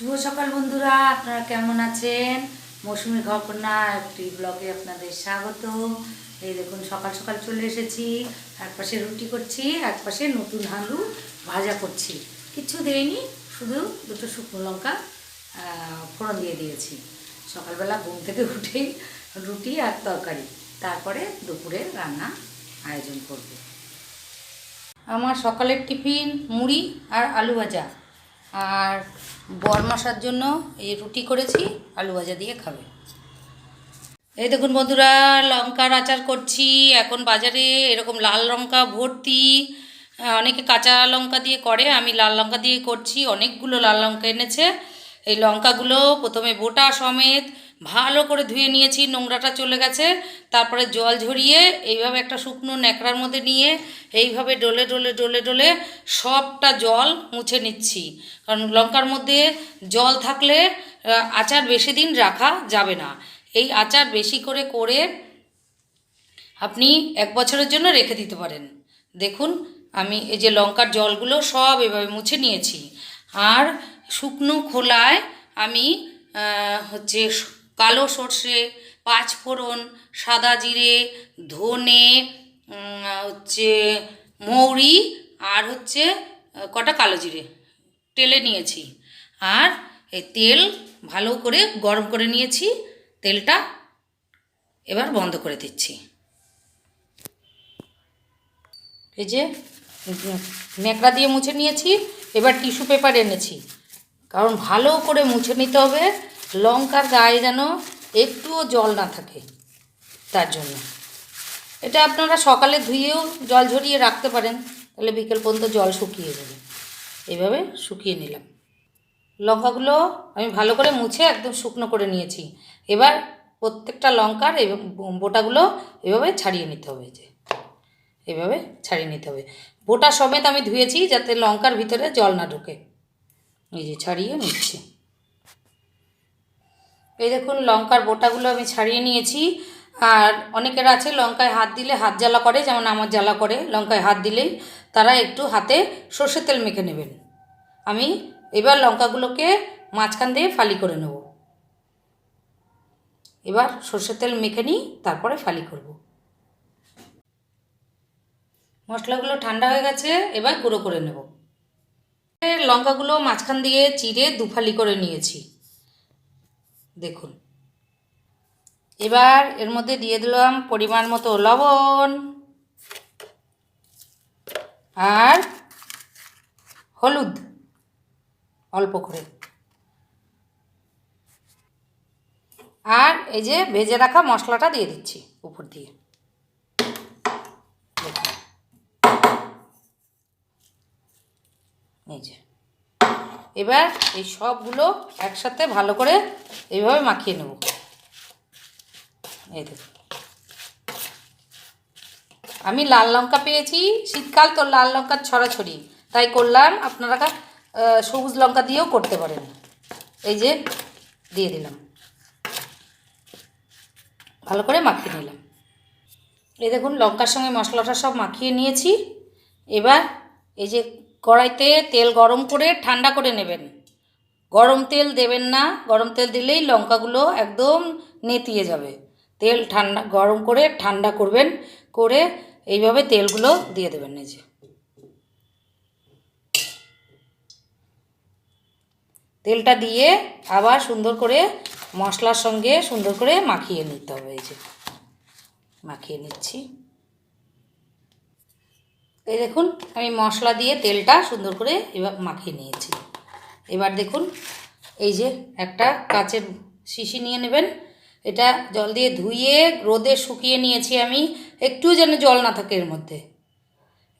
শুভ সকাল বন্ধুরা, আপনারা কেমন আছেন? মৌসুমি ঘরকন্যা একটি ব্লগে আপনাদের স্বাগত। এই দেখুন, সকাল সকাল চলে এসেছি। এক পাশে রুটি করছি, এক পাশে নতুন আলু ভাজা করছি। কিচ্ছু দেয়নি শুধু দুটো শুকনো লঙ্কা ফোড়ন দিয়ে দিয়েছি। সকালবেলা ঘুম থেকে উঠেই রুটি আর তরকারি। তারপরে দুপুরে রান্না আয়োজন করব। আমার সকালের টিফিন মুড়ি আর আলু ভাজা। আর বরমাসার জন্য এই রুটি করেছি, আলু ভাজা দিয়ে খাবে। এই দেখুন বন্ধুরা, লঙ্কার আচার করছি। এখন বাজারে এরকম লাল লঙ্কা ভর্তি অনেকে কাঁচা লঙ্কা দিয়ে করে, আমি লাল লঙ্কা দিয়ে করছি। অনেকগুলো লাল লঙ্কা এনেছে। এই লঙ্কাগুলো প্রথমে বোটা সমেত ভালো করে ধুয়ে নিয়েছি, নোংরাটা চলে গেছে। তারপরে জল ঝরিয়ে এইভাবে একটা শুকনো ন্যাকড়ার মধ্যে নিয়ে এইভাবে ডলে ডলে ডলে ডলে সবটা জল মুছে নিচ্ছি। কারণ লঙ্কার মধ্যে জল থাকলে আচার বেশি দিন রাখা যাবে না। এই আচার বেশি করে করে আপনি এক বছরের জন্য রেখে দিতে পারেন। দেখুন, আমি এই যে লঙ্কার জলগুলো সব এভাবে মুছে নিয়েছি। আর শুকনো খোলায় আমি হচ্ছে কালো সর্ষে পাঁচফোড়ন সাদা জিরে, ধনে হচ্ছে মৌরি আর হচ্ছে কটা কালো জিরে টেলে নিয়েছি। আর এই তেল ভালো করে গরম করে নিয়েছি, তেলটা এবার বন্ধ করে দিচ্ছি। এই যে ন্যাকড়া দিয়ে মুছে নিয়েছি, এবার টিস্যু পেপার এনেছি। কারণ ভালো করে মুছে নিতে হবে লঙ্কার গায়ে যেন একটুও জল না থাকে তার জন্য। এটা আপনারা সকালে ধুয়েও জল ঝরিয়ে রাখতে পারেন, তাহলে বিকেল পর্যন্ত জল শুকিয়ে যাবে। এইভাবে শুকিয়ে নিলাম। লঙ্কাগুলো আমি ভালো করে মুছে একদম শুকনো করে নিয়েছি। এবার প্রত্যেকটা লঙ্কার বোটাগুলো এভাবে ছাড়িয়ে নিতে হবে যে। এভাবে ছাড়িয়ে নিতে হবে। বোটা সমেত আমি ধুয়েছি যাতে লঙ্কার ভিতরে জল না ঢোকে। এই যে ছাড়িয়ে নিচ্ছি। এই দেখুন, লঙ্কার বোটাগুলো আমি ছাড়িয়ে নিয়েছি। আর অনেকের আছে লঙ্কায় হাত দিলে হাত জ্বালা করে, যেমন আমার জ্বালা করে, লঙ্কায় হাত দিলেই তারা একটু হাতে সর্ষের তেল মেখে নেবেন। আমি এবার লঙ্কাগুলোকে মাঝখান দিয়ে ফালি করে নেব। এবার সর্ষের তেল মেখে নিই, তারপরে ফালি করব। মশলাগুলো ঠান্ডা হয়ে গেছে, এবার গুঁড়ো করে নেব। লঙ্কাগুলো মাঝখান দিয়ে চিড়ে দুফালি করে নিয়েছি। দেখুন। এবার এর মধ্যে দিয়ে দিলাম পরিমাণ মতো লবণ আর হলুদ, অল্প করে। আর এই যে ভেজে রাখা মশলাটা দিয়ে দিচ্ছি উপর দিয়ে। এই যে। এবার এই সবগুলো একসাথে ভালো করে এইভাবে মাখিয়ে নেব। এই দেখুন। আমি লাল লঙ্কা পেয়েছি। শীতকাল তো লাল লঙ্কার ছড়াছড়ি। তাই করলাম, আপনারা সবুজ লঙ্কা দিয়েও করতে পারেন। এই যে দিয়ে দিলাম। ভালো করে মাখিয়ে নিলাম। এই দেখুন, লঙ্কার সঙ্গে মশলাটা সব মাখিয়ে নিয়েছি। এবার এই যে কড়াইতে তেল গরম করে ঠান্ডা করে নেবেন। গরম তেল দেবেন না, গরম তেল দিলেই লঙ্কাগুলো একদম নেতিয়ে যাবে। তেল ঠান্ডা, গরম করে ঠান্ডা করবেন, করে এইভাবে তেলগুলো দিয়ে দেবেন যে। তেলটা দিয়ে আবার সুন্দর করে মশলার সঙ্গে সুন্দর করে মাখিয়ে নিতে হবে এই যে। মাখিয়ে নিচ্ছি। এই দেখুন, আমি মশলা দিয়ে তেলটা সুন্দর করে এবার মাখিয়ে নিয়েছি। এবার দেখুন, এই যে একটা কাচের শিশি নিয়ে নেবেন। এটা জল দিয়ে ধুয়ে রোদে শুকিয়ে নিয়েছি আমি, একটু যেন জল না থাকে এর মধ্যে।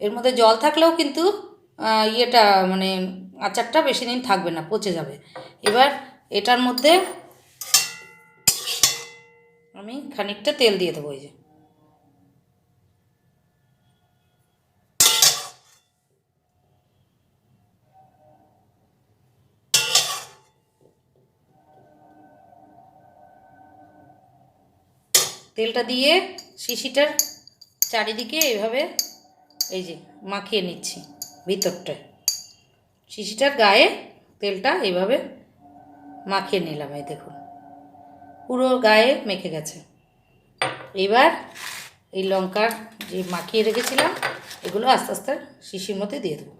এর মধ্যে জল থাকলেও কিন্তু ইয়েটা মানে আচারটা বেশি দিন থাকবে না, পচে যাবে। এবার এটার মধ্যে আমি খানিকটা তেল দিয়ে দেবো এই যে। তেলটা দিয়ে শিশিটার চারিদিকে এইভাবে এই যে মাখিয়ে নিচ্ছি ভিতরটা শিশিটার গায়ে তেলটা এইভাবে মাখিয়ে নিলাম, এই দেখুন। পুরো গায়ে মেখে গেছে। এবার এই লঙ্কার যে মাখিয়ে রেখেছিলাম, এগুলো আস্তে আস্তে শিশির মধ্যে দিয়ে দেবো।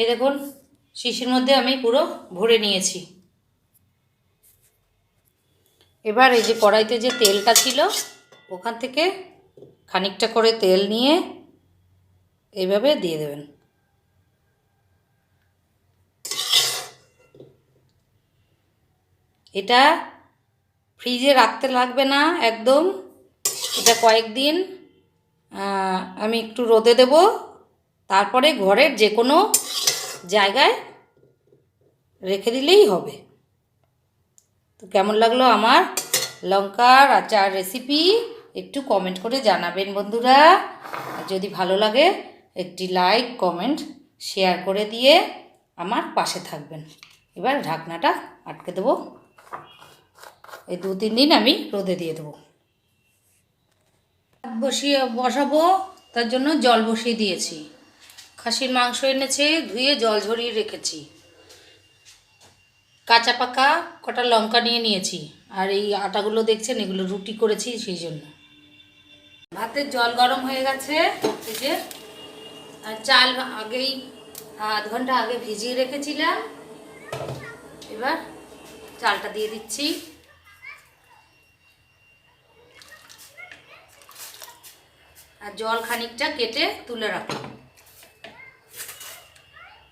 এই দেখুন, শিশির মধ্যে আমি পুরো ভরে নিয়েছি। এবার এই যে কড়াইতে যে তেলটা ছিল, ওখান থেকে খানিকটা করে তেল নিয়ে এইভাবে দিয়ে দেবেন। এটা ফ্রিজে রাখতে লাগবে না একদম। এটা কয়েকদিন আমি একটু রোদে দেব, তারপরে ঘরের যে কোনো জায়গায় রেখে দিলেই হবে। তো কেমন লাগল আমার লঙ্কার আচার রেসিপি একটু কমেন্ট করে জানাবেন বন্ধুরা। আর যদি ভালো লাগে, একটি লাইক কমেন্ট শেয়ার করে দিয়ে আমার পাশে থাকবেন। এবার ঢাকনাটা আটকে দেবো। এই দু তিন দিন আমি রোদে দিয়ে দেবো। বসিয়ে বসাবো, তার জন্য জল বসিয়ে দিয়েছি। খাসির মাংস এনেছে, ধুয়ে জল ঝরিয়ে রেখেছি। কাঁচা পাকা কটা লঙ্কা নিয়ে নিয়েছি, আর এই আটাগুলো দেখছেন, এগুলো রুটি করেছি সেই জন্য। ভাতের জল গরম হয়ে গেছে যে। আর চাল আগেই আধ ঘণ্টা আগে ভিজিয়ে রেখেছিলাম। এবার চালটা দিয়ে দিচ্ছি। আর জল খানিকটা কেটে তুলে রাখলাম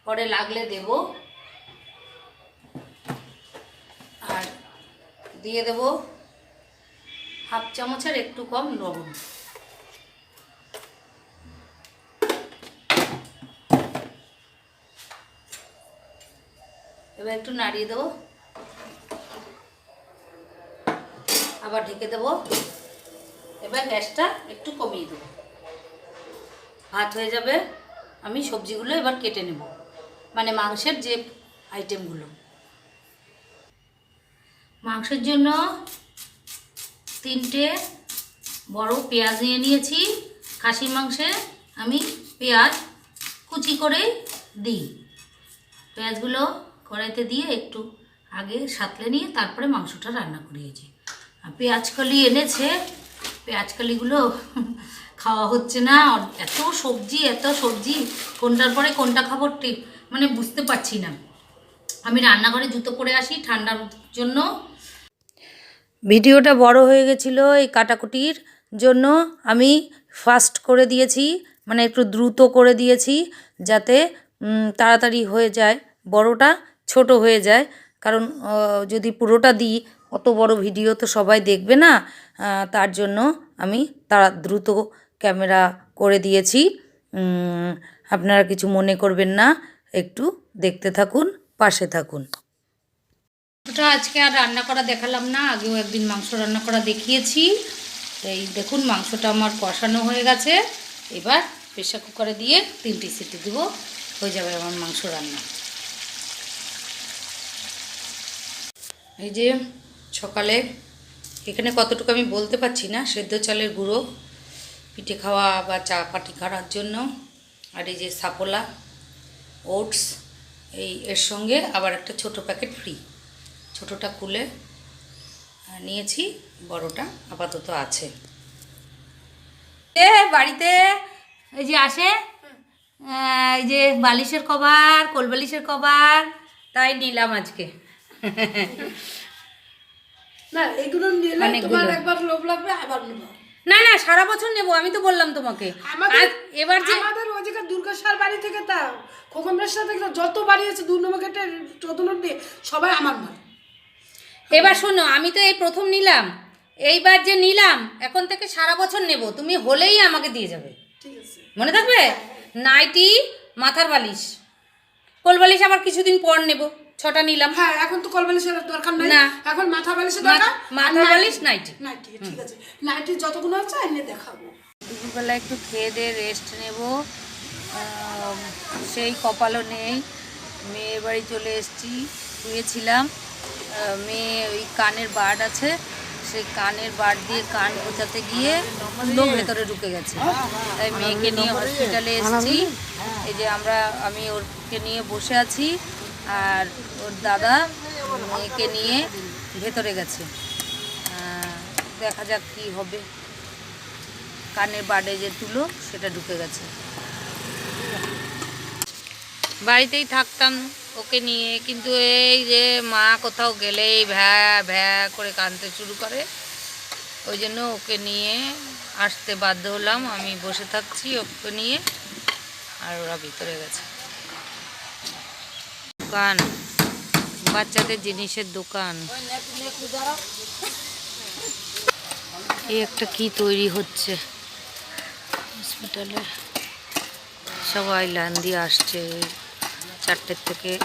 পরে লাগলে দেব। আর দিয়ে দেব হাফ চামচের একটু কম লবণ। এবার একটু নাড়িয়ে দেবো। আবার ঢেকে দেবো। এবার গ্যাসটা একটু কমিয়ে দেবো। ভাত হয়ে যাবে। আমি সবজিগুলো এবার কেটে নেব। মানে মাংসের যে আইটেমগুলো মাংসের জন্য তিনটে বড় পেঁয়াজ নিয়ে নিয়েছি। খাসির মাংসে আমি পেঁয়াজ কুচি করে দিই। পেঁয়াজগুলো কড়াইতে দিয়ে একটু আগে সাতলে নিয়ে তারপরে মাংসটা রান্না করিয়েছি। আর পেঁয়াজ কলি এনেছে পেঁয়াজ কলিগুলো খাওয়া হচ্ছে না। এত সবজি এত সবজি। কোনটার পরে কোনটা খাব ঠিক মানে বুঝতে পারছি না। আমি রান্নাঘরে জুতো পরে আসি, ঠান্ডার জন্য। ভিডিওটা বড় হয়ে গেছিল এই কাটাকুটির জন্য। আমি ফাস্ট করে দিয়েছি মানে একটু দ্রুত করে দিয়েছি যাতে তাড়াতাড়ি হয়ে যায়, বড়টা ছোট হয়ে যায়। কারণ যদি পুরোটা দিই, অত বড় ভিডিও তো সবাই দেখবে না। তার জন্য আমি তারা দ্রুত ক্যামেরা করে দিয়েছি। আপনারা কিছু মনে করবেন না। একটু দেখতে থাকুন, পাশে থাকুন। আজকে আর রান্না করা দেখালাম না, আগেও একদিন মাংস রান্না করা দেখিয়েছি। এই দেখুন, মাংসটা আমার কষানো হয়ে গেছে। এবার প্রেশার কুকারে দিয়ে তিনটি সিটি দেবো, হয়ে যাবে আমার মাংস রান্না। এই যে সকালে, এখানে কতটুকু আমি বলতে পারছি না, সেদ্ধ চালের গুঁড়ো, পিঠে খাওয়া বা চা পাটি খাওয়ার জন্য, আর এই যে সাপোলা। ওটস এই এর সঙ্গে আবার একটা ছোট প্যাকেট ফ্রি। ছোটোটা খুলে নিয়েছি বড়টা আপাতত আছে। এ বাড়িতে এই যে আসে এই যে বালিশের কভার কোল বালিশের কভার তাই নিলাম আজকে। না এগুলো নিলে। তোমার একবার লোভ লাগবে আবার নেব। না না সারা বছর নেব আমি তো বললাম তোমাকে। আমাদের এবার যে আমাদের ওই জায়গায় দুর্গাসার বাড়ি থেকে তা খোকনের সাথে যত বাড়ি আছে দু নম্বর গেটে চোদ্দ দিয়ে সবাই আমার মাল এবার শোনো আমি তো এই প্রথম নিলাম। এইবার যে নিলাম এখন থেকে সারা বছর নেব তুমি হলেই আমাকে দিয়ে যাবে। ঠিক আছে। মনে থাকবে? নাইটি মাথার বালিশ। কোল বালিশ আবার কিছুদিন পর নেব। ছটা নিলাম। হ্যাঁ এখন তো কলবালিশের দরকার নাই। না। এখন মাথা বালিশের দরকার? মাথা বালিশ, নাইটি। নাইটি ঠিক আছে। নাইটি যতগুলো আছে এনে দেখাবো। দুপুরবেলা একটু খেয়ে দিয়ে রেস্ট নেব। সেই কপালও নেই। মেয়ের বাড়ি চলে এসেছি শুয়েছিলাম। মেয়ে ওই কানের বার্ড আছে। সেই কানের বার্ড দিয়ে কান বোঝাতে গিয়ে তুলো ভেতরে ঢুকে গেছে। তাই মেয়েকে নিয়ে হসপিটালে এসেছি। এই যে আমরা আমি ওরকে নিয়ে বসে আছি। আর ওর দাদা মেয়েকে নিয়ে ভেতরে গেছে। দেখা যাক কি হবে। কানের বাডে যে তুলো, সেটা ঢুকে গেছে। বাড়িতেই থাকতাম ওকে নিয়ে, কিন্তু এই যে মা কোথাও গেলেই ভ্যা ভ্যা করে কাঁদতে শুরু করে। ওই জন্য ওকে নিয়ে আসতে বাধ্য হলাম। আমি বসে থাকছি ওকে নিয়ে, আর ওরা ভিতরে গেছে। দোকান, বাচ্চাদের জিনিসের দোকান। এই একটা কি তৈরি হচ্ছে? হসপিটালে সবাই লাইন দিয়ে আসছে, চারটের থেকে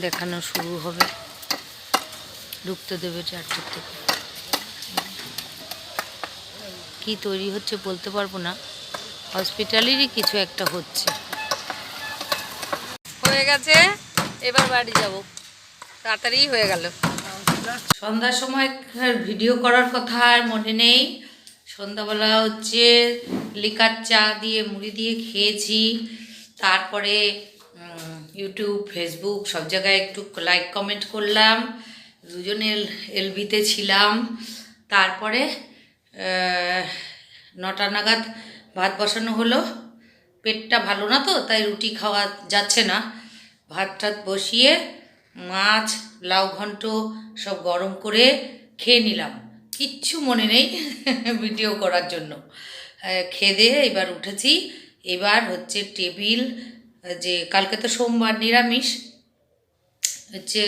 দেখানো শুরু হবে। ঢুকতে দেবে চারটের থেকে। কি তৈরি হচ্ছে বলতে পারব না। হসপিটালেরই কিছু একটা হচ্ছে। হয়ে গেছে। এবার বাড়ি যাব। তাড়াতাড়ি হয়ে গেল। সন্ধ্যার সময় ভিডিও করার কথা আর মনে নেই। সন্ধ্যাবেলা হচ্ছে লিকার চা দিয়ে, মুড়ি দিয়ে খেয়েছি। তারপরে ইউটিউব ফেসবুক সব জায়গায় একটু লাইক কমেন্ট করলাম। দুজনে এল, এলবিতে ছিলাম। তারপরে নটা নাগাদ ভাত বসানো হলো। পেটটা ভালো না তো, তাই রুটি খাওয়া যাচ্ছে না। ভাত টাত বসিয়ে মাছ, লাউ ঘন্ট সব গরম করে খেয়ে নিলাম। কিচ্ছু মনে নেই ভিডিও করার জন্য। খেয়ে দিয়ে এবার উঠেছি। এবার হচ্ছে টেবিল, যে কালকে তো সোমবার নিরামিষ, হচ্ছে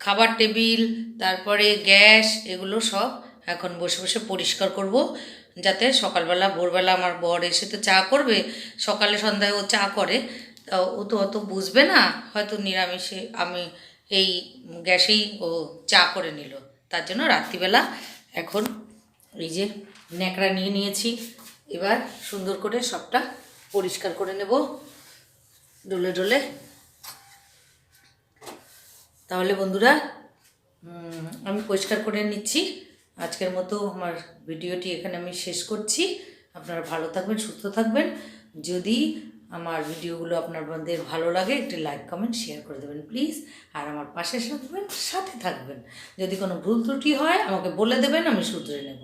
খাবার টেবিল, তারপরে গ্যাস, এগুলো সব এখন বসে বসে পরিষ্কার করব, যাতে সকালবেলা, ভোরবেলা আমার বর এসে তো চা করবে, সকালে সন্ধ্যায় ও চা করে তা ও তো অত বুঝবে না। হয়তো নিরামিষে আমি এই গ্যাসেই ও চা করে নিল। তার জন্য রাত্রিবেলা এখন এই যে ন্যাকড়া নিয়ে নিয়েছি। এবার সুন্দর করে সবটা পরিষ্কার করে নেব ডলে ডলে। তাহলে বন্ধুরা আমি পরিষ্কার করে নিচ্ছি। আজকের মতো আমার ভিডিওটি এখানে আমি শেষ করছি। আপনারা ভালো থাকবেন, সুস্থ থাকবেন। যদি আমার ভিডিওগুলো আপনার আপনাদের ভালো লাগে, একটি লাইক কমেন্ট শেয়ার করে দেবেন প্লিজ আর আমার পাশে থাকবেন, সাথে থাকবেন। যদি কোনো ভুল ত্রুটি হয়, আমাকে বলে দেবেন, আমি শুধরে নেব।